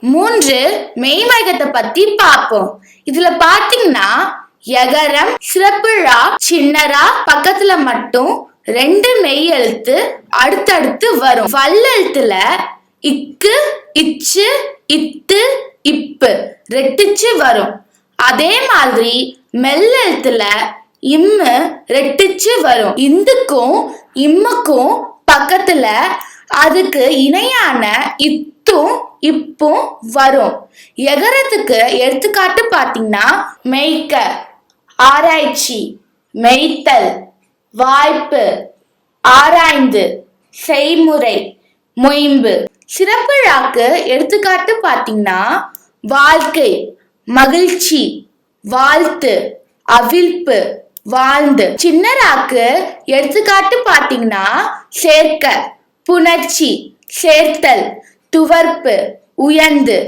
மூன்று மெய்மகத்தை பத்தி பார்ப்போம். இதுல பாத்தீங்கன்னா எகரம் சிறப்புழா சின்னரா பக்கத்துல மட்டும் ரெண்டு மெய் எழுத்து அடுத்தடுத்து வரும். வல்லெழுத்துல இக்கு இச்சு இத்து இப்பு ரெட்டிச்சு வரும். அதே மாதிரி மெல்லெழுத்துல இம்மு ரெட்டிச்சு வரும். இந்துக்கும் இம்முக்கும் பக்கத்துல அதுக்கு இணையான இத்தும் இப்பும் வரும். எகரத்துக்கு எடுத்துக்காட்டு பார்த்தீங்கன்னா மெய்க்க ஆராய்ச்சி மெய்த்தல் வாய்ப்பு ஆராய்ந்து செய்முறை மொயம்பு. சிறப்புழாக்கு எடுத்துக்காட்டு பார்த்தீங்கன்னா வாழ்க்கை மகிழ்ச்சி வாழ்த்து அவிழ்ப்பு வாழ்ந்து. சின்னராக்கு எடுத்துக்காட்டு பார்த்தீங்கன்னா சேர்க்க புணர்ச்சி சேர்த்தல் துவர்ப்பு உயர்ந்து